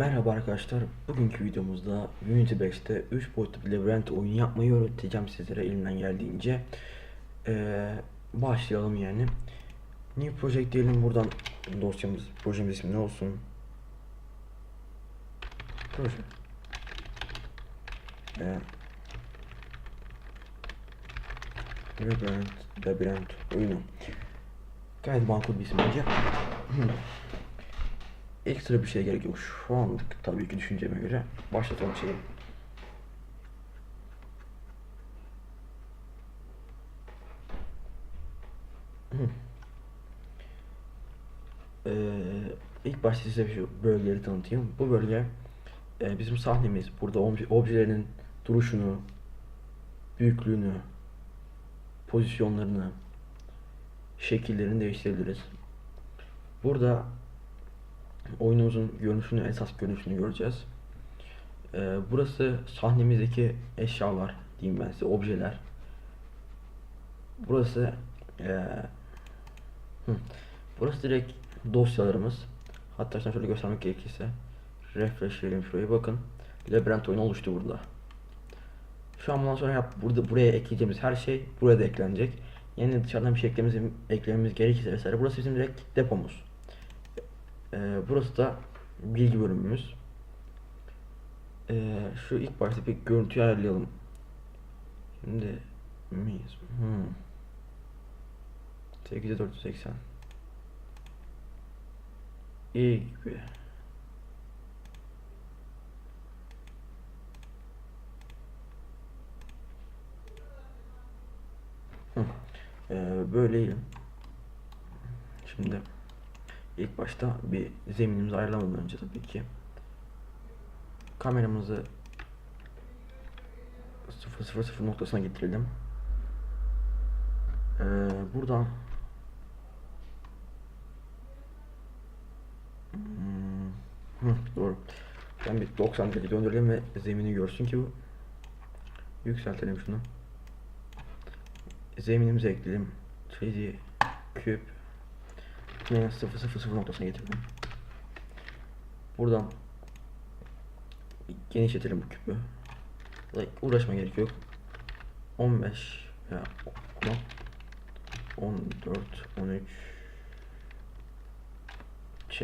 Merhaba arkadaşlar. Bugünkü videomuzda Unity 5'te 3 boyutlu bir labirent oyunu yapmayı öğreteceğim sizlere elimden geldiğince. Ee, başlayalım yani. New Project diyelim buradan dosyamız, projemiz ismi ne olsun? Proje. Ee, labirent, labirent oyunu. Gayet makul bir isim bence. Ekstra bir şeye gerek yok. Şu anlık tabii ki düşünceme göre başlatalım şeyi. Ee, ilk başta size şu bölgeleri tanıtayım. Bu bölge e, bizim sahnemiz. Burada obje- objelerin duruşunu, büyüklüğünü, pozisyonlarını, şekillerini değiştirebiliriz. Burada oyunumuzun görünüşünü, esas görünüşünü göreceğiz. Ee, burası sahnemizdeki eşyalar diyeyim ben size, objeler. Burası ee, hı, burası direkt dosyalarımız. Hatta şöyle göstermek gerekirse refresh edelim şuraya bakın. Labirent oyunu oluştu burada. Şu an bundan sonra yap, burada buraya ekleyeceğimiz her şey buraya da eklenecek. Yani dışarıdan bir şey eklememiz, eklememiz gerekirse vesaire. Burası bizim direkt depomuz. Ee, burası da bilgi bölümümüz. Ee, şu ilk başta bir görüntüyü ayarlayalım. Şimdi miyiz? Hmm. 8'e 480. İyi gibi. Ee, böyleyim. Şimdi ilk başta bir zeminimizi ayarlamadan önce tabii ki kameramızı 000 noktasına getirelim. Ee, buradan Hmm, hı, doğru. Ben bir 90 derece döndürelim ve zemini görsün ki bu. Yükseltelim şunu. Zeminimizi ekleyelim. 3D küp ne 0 0 0 noktasına getirdim. Buradan genişletelim bu küpü. Like, uğraşma gerek yok. 15 ya 14 13 Ç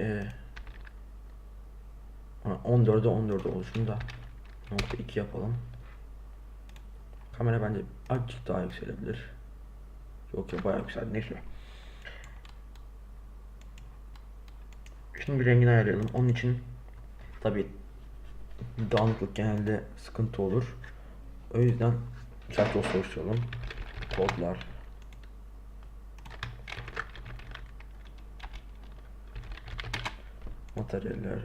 14'e 14 oluşunu da nokta 2 yapalım. Kamera bence azıcık daha yükselebilir. Yok ya bayağı yükseldi neyse. Şimdi rengini ayarlayalım. Onun için tabi dağınıklık genelde sıkıntı olur. O yüzden dostu oluşturalım. Kodlar. Materyaller.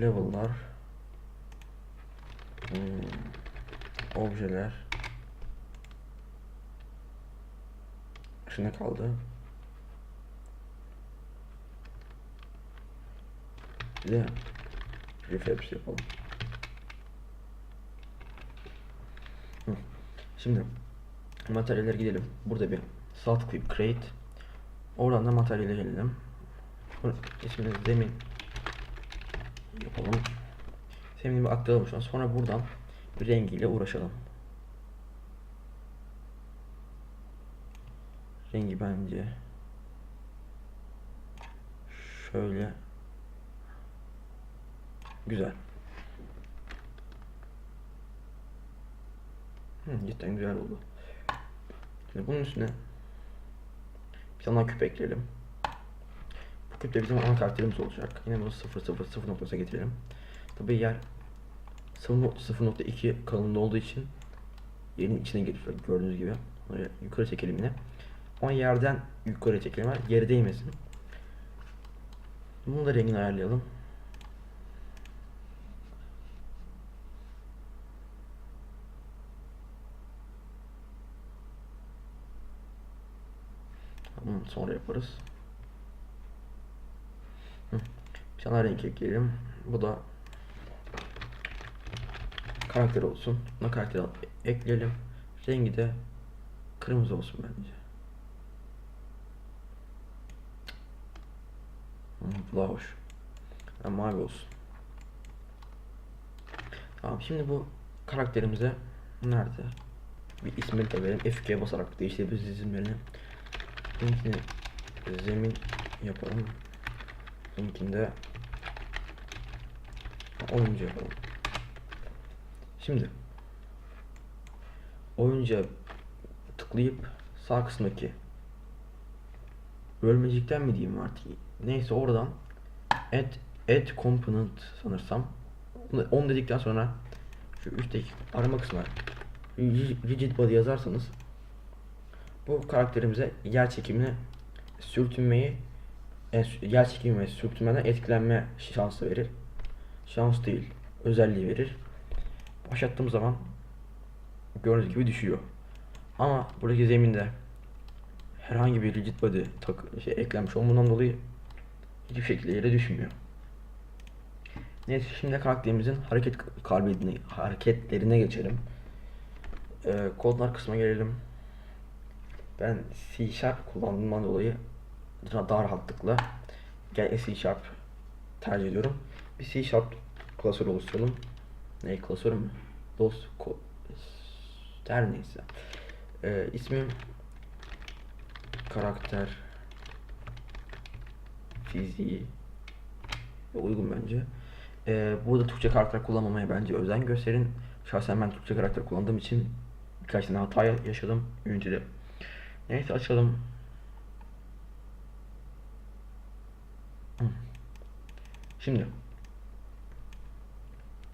Level'lar. Hmm, objeler. Ne kaldı? De reflex yapalım. Hı. Şimdi materyaller gidelim. Burada bir salt clip create. Oradan da materyale gelelim. İsmini zemin yapalım. Zemini bir aktaralım şu an. Sonra buradan rengiyle uğraşalım. Rengi bence şöyle güzel. Hı, cidden güzel oldu. Şimdi bunun üstüne bir tane küp ekleyelim. Bu küp de bizim ana karakterimiz olacak. Yine bunu 0 0 0 noktasına getirelim. Tabii yer 0.2 kalınlığı olduğu için yerin içine giriyor gördüğünüz gibi. Oraya yukarı çekelim yine. Ama yerden yukarı çekelim. Yere değmesin. Bunu da rengini ayarlayalım. Sonra yaparız. Bir tane renk ekleyelim. Bu da karakter olsun. Buna karakter ekleyelim. Rengi de kırmızı olsun bence. Bu daha hoş. Ha, mavi olsun. Tamam şimdi bu karakterimize nerede? Bir ismini de verelim. F2'ye basarak değiştirebiliriz isimlerini. Linkini zemin yapalım. Linkinde oyuncu yapalım. Şimdi oyuncuya tıklayıp sağ kısmındaki bölmecikten mi diyeyim artık neyse oradan add, add component sanırsam onu, dedikten sonra şu üstteki arama kısmına rig- rigid body yazarsanız bu karakterimize yer çekimini sürtünmeyi e, yer çekimi ve sürtünmeden etkilenme şansı verir. Şans değil, özelliği verir. Başlattığım zaman gördüğünüz gibi düşüyor. Ama buradaki zeminde herhangi bir rigid body tak şey eklenmiş olmandan dolayı hiçbir şekilde yere düşmüyor. Neyse şimdi karakterimizin hareket kabiliyetine, hareketlerine geçelim. Ee, kodlar kısmına gelelim. Ben C Sharp kullandığımdan dolayı daha rahatlıkla gel C Sharp tercih ediyorum. Bir C Sharp klasör oluşturalım. Ne klasör mü? Dost ko her neyse. Ee, ismim karakter fiziği uygun bence. Ee, burada Türkçe karakter kullanmamaya bence özen gösterin. Şahsen ben Türkçe karakter kullandığım için birkaç tane hata yaşadım Unity'de. Neyse açalım. Şimdi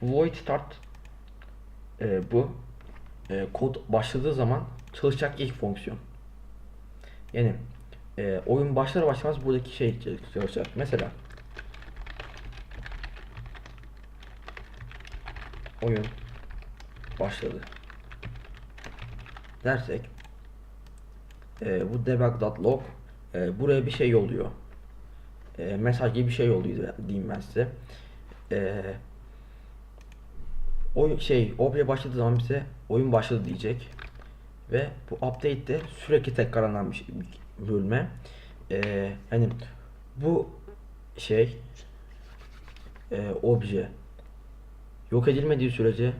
void start e, bu e, kod başladığı zaman çalışacak ilk fonksiyon. Yani e, oyun başlar başlamaz buradaki şey çalışacak. Mesela oyun başladı dersek e, bu debug.log e, buraya bir şey yolluyor. E, mesaj gibi bir şey yolluyor diyeyim ben size. E, oyun şey obje başladığı zaman bize oyun başladı diyecek. Ve bu update de sürekli tekrarlanan bir şey- bölme. E, hani bu şey e, obje yok edilmediği sürece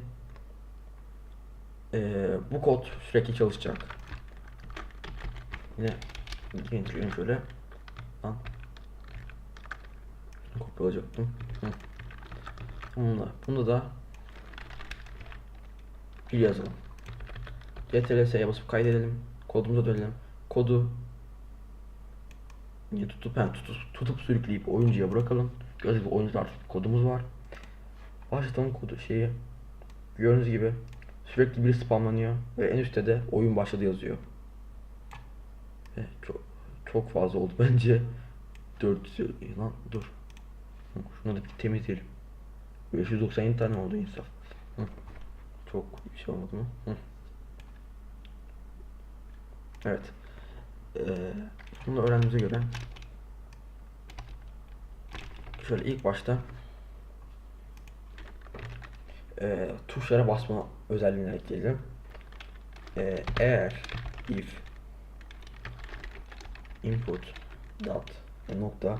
e, bu kod sürekli çalışacak. Yine getirelim şöyle. Lan. Kopyalayacaktım. Hı. Bununla, bunu da bir yazalım. CTRL-S'ye basıp kaydedelim. Kodumuza dönelim. Kodu yine tutup, yani tutup, tutup sürükleyip oyuncuya bırakalım. Gördüğünüz gibi oyuncuda kodumuz var. Başlatalım kodu şeyi. Gördüğünüz gibi sürekli bir spamlanıyor ve en üstte de oyun başladı yazıyor. Ve çok çok fazla oldu bence. 400 lan dur. Şunu da bir temizleyelim. 597 tane oldu insaf. Hı. Çok bir şey olmadı mı? Hı. Evet. Ee, bunu öğrendiğimize göre şöyle ilk başta e, tuşlara basma özelliğine ekleyelim. E, eğer if input dot e, nokta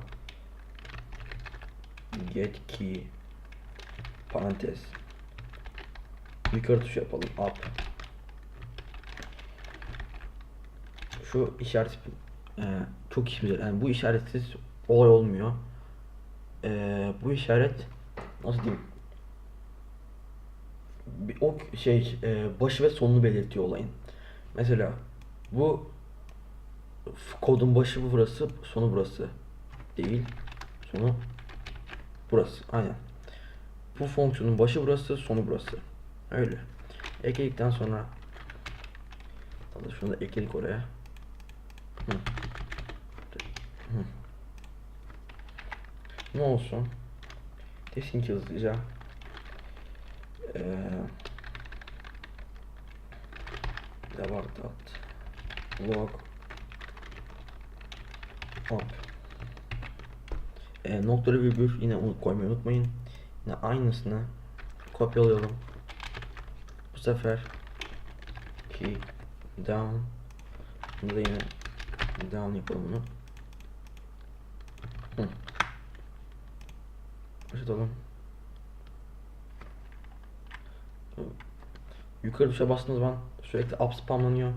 get key parantez yukarı tuş yapalım up şu işaret e, çok işimize yani bu işaretsiz olay olmuyor. E, bu işaret nasıl diyeyim o şey e, başı ve sonunu belirtiyor olayın. Mesela bu kodun başı burası, sonu burası değil. Sonu burası. Aynen. Bu fonksiyonun başı burası, sonu burası. Öyle. Ekledikten sonra Hadi şunu da ekledik oraya. Hı. Hı. Ne olsun? Desin ki hızlıca. Ee, devam dot log up e, noktalı virgül yine koymayı unutmayın yine aynısını kopyalayalım bu sefer key down bunu da yine down yapalım bunu Hı. kapatalım. Yukarı tuşa bastığınız zaman sürekli up spamlanıyor.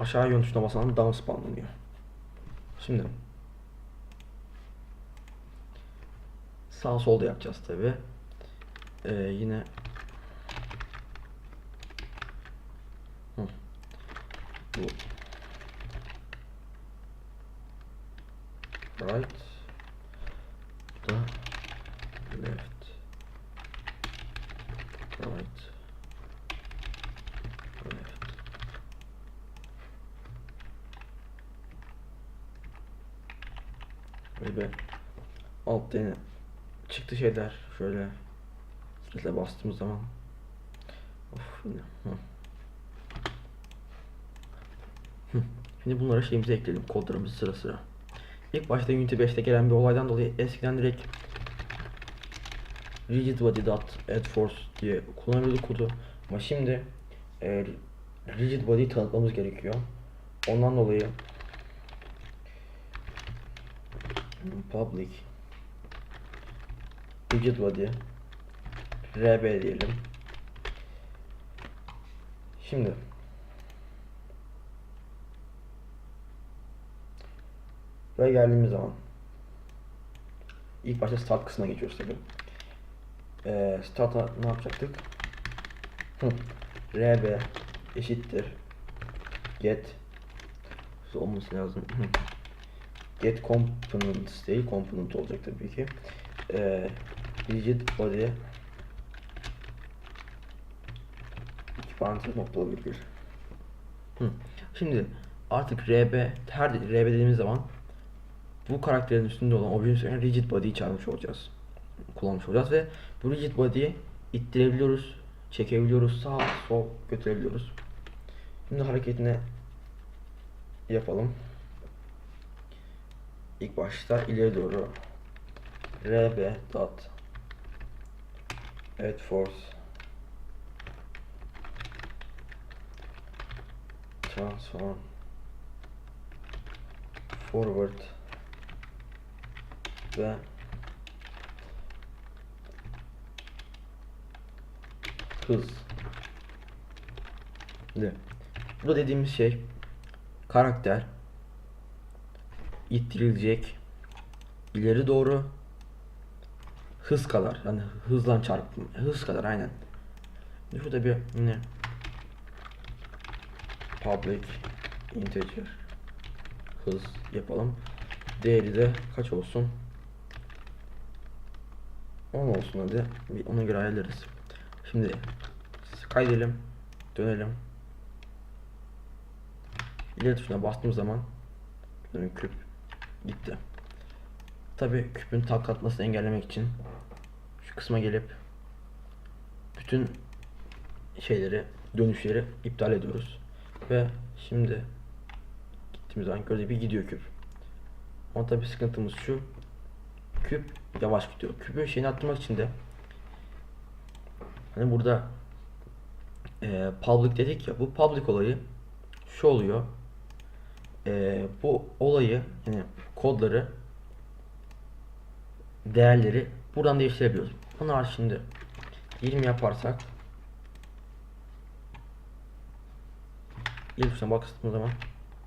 Aşağı yön tuşuna basan down spamlanıyor. Şimdi sağ solda yapacağız tabi. Ee, yine Hı. bu right da left right left Böyle bir altta yine çıktı şeyler şöyle zile bastığımız zaman of yine. Şimdi bunlara şeyimizi ekleyelim kodlarımızı sıra sıra. İlk başta Unity 5'te gelen bir olaydan dolayı eskiden direkt rigidbody.addForce diye kullanıyorduk kodu ama şimdi e, rigid body'yi tanıtmamız gerekiyor. Ondan dolayı public rigid body rb diyelim. Şimdi Buraya geldiğimiz zaman ilk başta start kısmına geçiyoruz tabii. Ee, start'a ne yapacaktık? Rb eşittir get olması lazım. Get components değil component olacak tabii ki. Ee, rigid body iki parantez noktalı virgül. Hı. Şimdi artık rb her rb dediğimiz zaman bu karakterin üstünde olan objenin rigid body'yi çağırmış olacağız. Kullanmış olacağız ve bu rigid body'yi ittirebiliyoruz, çekebiliyoruz, sağ sol götürebiliyoruz. Şimdi hareketini yapalım. İlk başta ileri doğru rb dot add force. Transform. Forward. Ve hız. Şimdi bu dediğimiz şey karakter ittirilecek ileri doğru hız kadar yani hızlan çarpım hız kadar aynen. Şurada bir yine public integer hız yapalım. Değeri de kaç olsun? 10 olsun hadi. Bir ona göre ayarlarız. Şimdi kaydedelim. Dönelim. İleri tuşuna bastığım zaman küp gitti. Tabi küpün tak atmasını engellemek için şu kısma gelip bütün şeyleri dönüşleri iptal ediyoruz. Ve şimdi gittiğimiz zaman gördüğü bir gidiyor küp. Ama tabi sıkıntımız şu. Küp yavaş gidiyor. Küpün şeyini arttırmak için de hani burada e, public dedik ya bu public olayı şu oluyor. E, bu olayı yani kodları değerleri buradan değiştirebiliyoruz. Bunu şimdi 20 yaparsak ilk tuşuna baktığımız zaman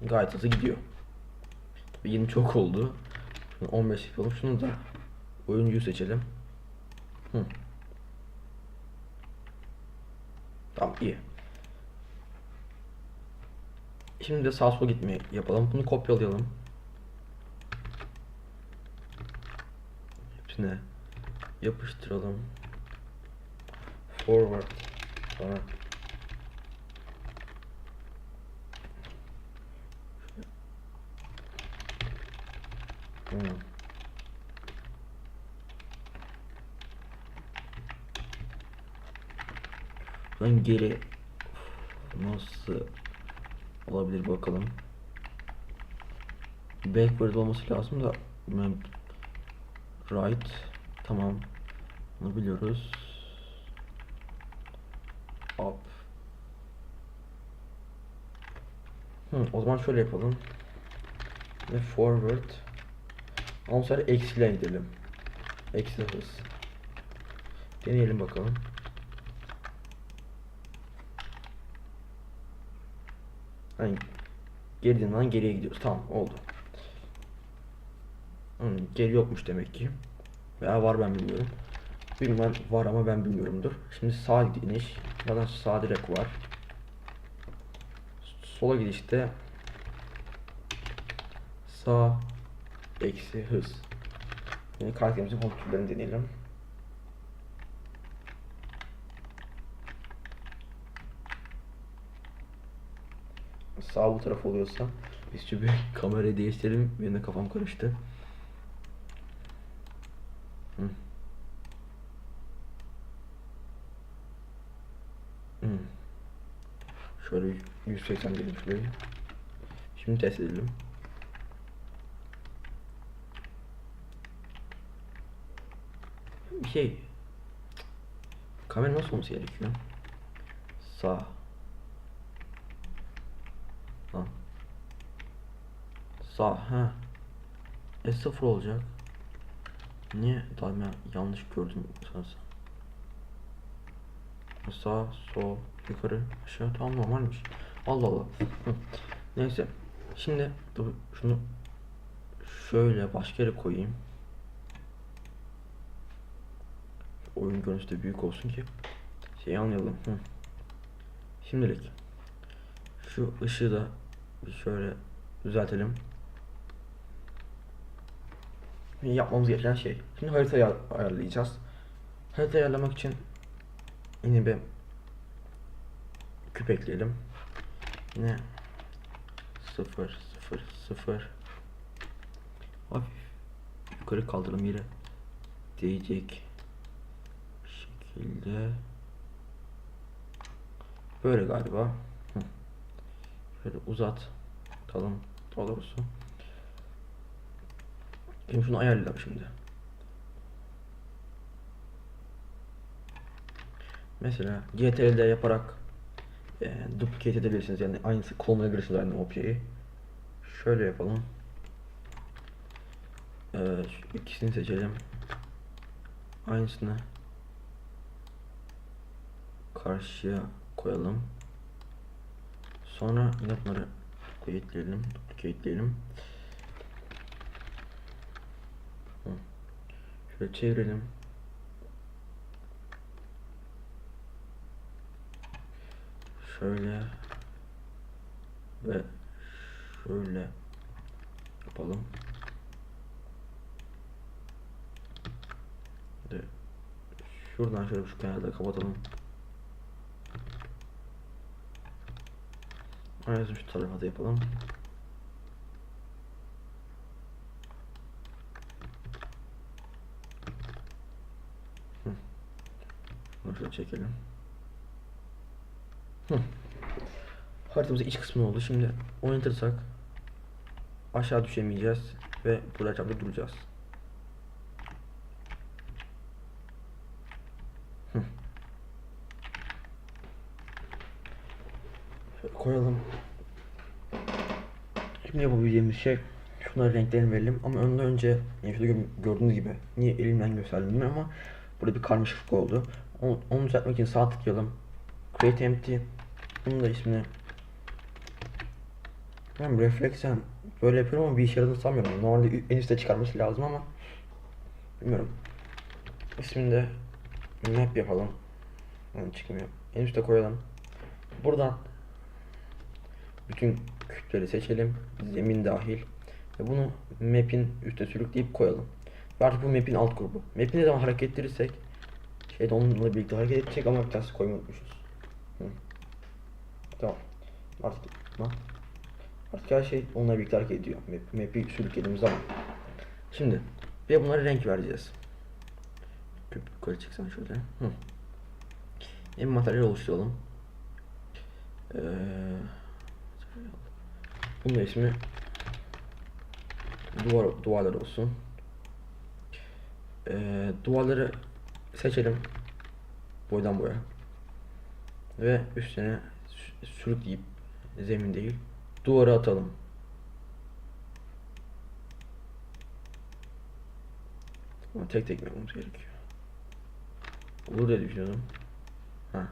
gayet hızlı gidiyor. 20 çok oldu. Şunu 15 yapalım. Şunu da oyuncuyu seçelim. Hı. Tamam iyi. Şimdi de sağ sol gitmeyi yapalım. Bunu kopyalayalım. Hepsine yapıştıralım. Forward. Sonra. Ben geri nasıl olabilir bakalım. Backward olması lazım da ben right tamam bunu biliyoruz. Up. Hı, o zaman şöyle yapalım. Ve forward. Ondan sonra eksiyle gidelim. Eksi hız. Deneyelim bakalım. Hani geriden geriye gidiyoruz. Tamam oldu. Hmm, geri yokmuş demek ki. Veya var ben bilmiyorum. Bilmem var ama ben bilmiyorumdur. Şimdi sağ gidiş. Zaten sağ direk var. Sola gidişte sağ eksi hız. Yine karakterimizin kontrollerini deneyelim. Sağ bu taraf oluyorsa biz bir kamerayı değiştirelim. Benim de kafam karıştı. Hı. Hı. Şöyle 180 diyelim şurayı. Şimdi test edelim. Bir şey. Kamera nasıl olması gerekiyor? Sağ. Lan. Sağ. Ha. S0 olacak. Niye daima yanlış gördüm sanırsam. Sağ, sol, yukarı, aşağı. Tamam normalmiş. Allah Allah. Neyse. Şimdi dur şunu şöyle başka yere koyayım. Oyun görüntüsü de büyük olsun ki şeyi anlayalım. Hı. Şimdilik şu ışığı da şöyle düzeltelim. Yapmamız gereken şey. Şimdi haritayı ay- ayarlayacağız. Haritayı ayarlamak için yine bir küp ekleyelim. Yine 0 0 0 hafif yukarı kaldıralım yere. Değecek şekilde. Böyle galiba. Şöyle uzat. Atalım daha doğrusu. Şimdi şunu ayarlayalım şimdi. Mesela CTRL'de yaparak e, duplicate edebilirsiniz yani aynısı klonlayabilirsiniz aynı objeyi şöyle yapalım ee, şu ikisini seçelim aynısını karşıya koyalım. Sonra yine bunları duplicateleyelim. Hı. Şöyle çevirelim. Şöyle ve şöyle yapalım. De şuradan şöyle şu kenarda kapatalım. Aynısını şu tarafa da yapalım. Hı. Bunu şöyle çekelim. Hı. Haritamızın iç kısmı oldu. Şimdi oynatırsak aşağı düşemeyeceğiz ve burada çapta duracağız. Hı. Koyalım. Şimdi yapabileceğimiz şey şunları renklerini verelim ama önden önce şurada gö- gördüğünüz gibi niye elimden gösterdim ama burada bir karmaşıklık oldu. Onu, onu düzeltmek için sağ tıklayalım. Create Empty. Bunun da ismini ben refleksen böyle yapıyorum ama bir işe yaradığını sanmıyorum. Normalde en üstte çıkarması lazım ama bilmiyorum. İsmini de map yapalım. Yani çıkmıyor. En üstte koyalım. Buradan bütün küpleri seçelim. Zemin dahil. Ve bunu map'in üstüne sürükleyip koyalım. Ve artık bu map'in alt grubu. Map'i ne zaman hareket ettirirsek şeyde onunla birlikte hareket edecek ama bir tanesi koymayı unutmuşuz. Hı. Tamam. Artık lan. Artık her şey onunla birlikte hareket ediyor. Map, map'i sürüklediğimiz zaman. Şimdi ve bunlara renk vereceğiz. Yukarı çıksan şöyle. Hı. En materyal oluşturalım. Ee, bunun ismi duvar duvarlar olsun. Ee, duvarları seçelim. Boydan boya. Ve üstüne sürükleyip zemin değil duvara atalım. Ama tek tek yapmamız gerekiyor? Olur diye düşünüyordum. Ha.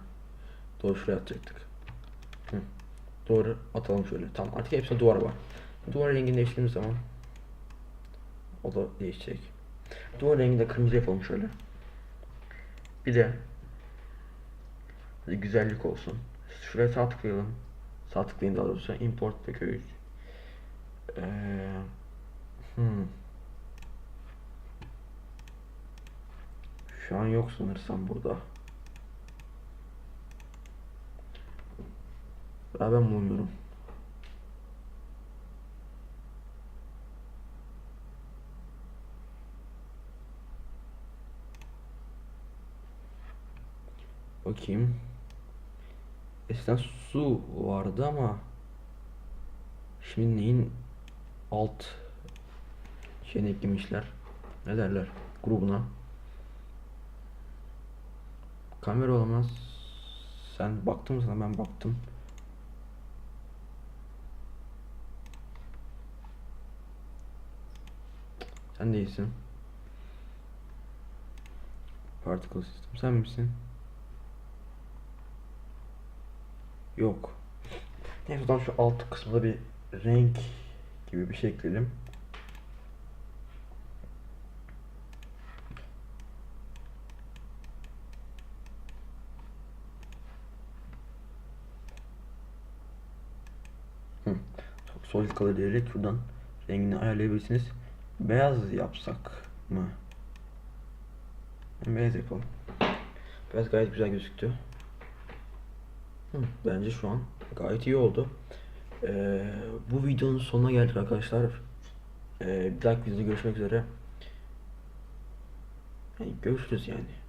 Doğru şuraya atacaktık. Hı. Doğru atalım şöyle. Tamam artık hepsinde duvar var. Duvar rengini değiştirdiğimiz zaman o da değişecek. Duvar rengini de kırmızı yapalım şöyle. Bir de güzellik olsun. Şuraya sağ tıklayalım. Sağ tıklayın daha doğrusu. Import ve köy. Ee, hmm. Şu an yok sanırsam burada. Ya ben bulmuyorum. Bakayım. Eskiden su vardı ama şimdi neyin alt şeyine eklemişler. Ne derler? Grubuna. Kamera olamaz. Sen baktın mı sana? Ben baktım. Sen değilsin. Particle System. Sen misin? Yok. Neyse o zaman şu alt kısmında bir renk gibi bir şey ekleyelim. Hı. Solid color diyerek şuradan rengini ayarlayabilirsiniz. Beyaz yapsak mı? Beyaz yapalım. Beyaz gayet güzel gözüktü. Bence şu an gayet iyi oldu. Ee, bu videonun sonuna geldik arkadaşlar. Ee, bir dahaki videoda görüşmek üzere. Yani görüşürüz yani.